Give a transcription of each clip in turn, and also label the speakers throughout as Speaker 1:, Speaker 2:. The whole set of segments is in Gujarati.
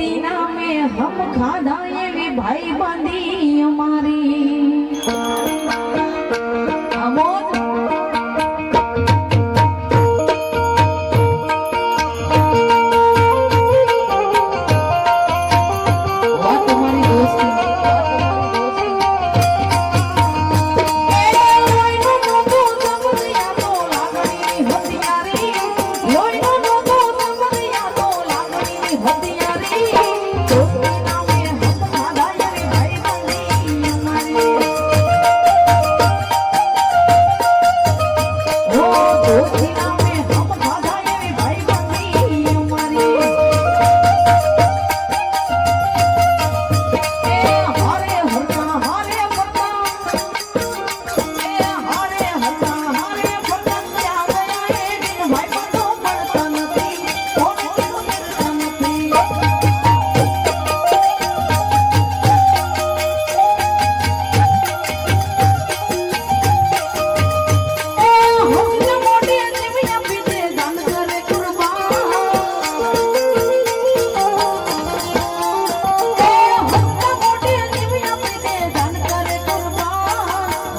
Speaker 1: મદીના મેં હમ ખાધા એવી ભાઈ બાંધી અમારી. Oh,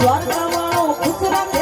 Speaker 1: દ્વારકામાં ખુશરા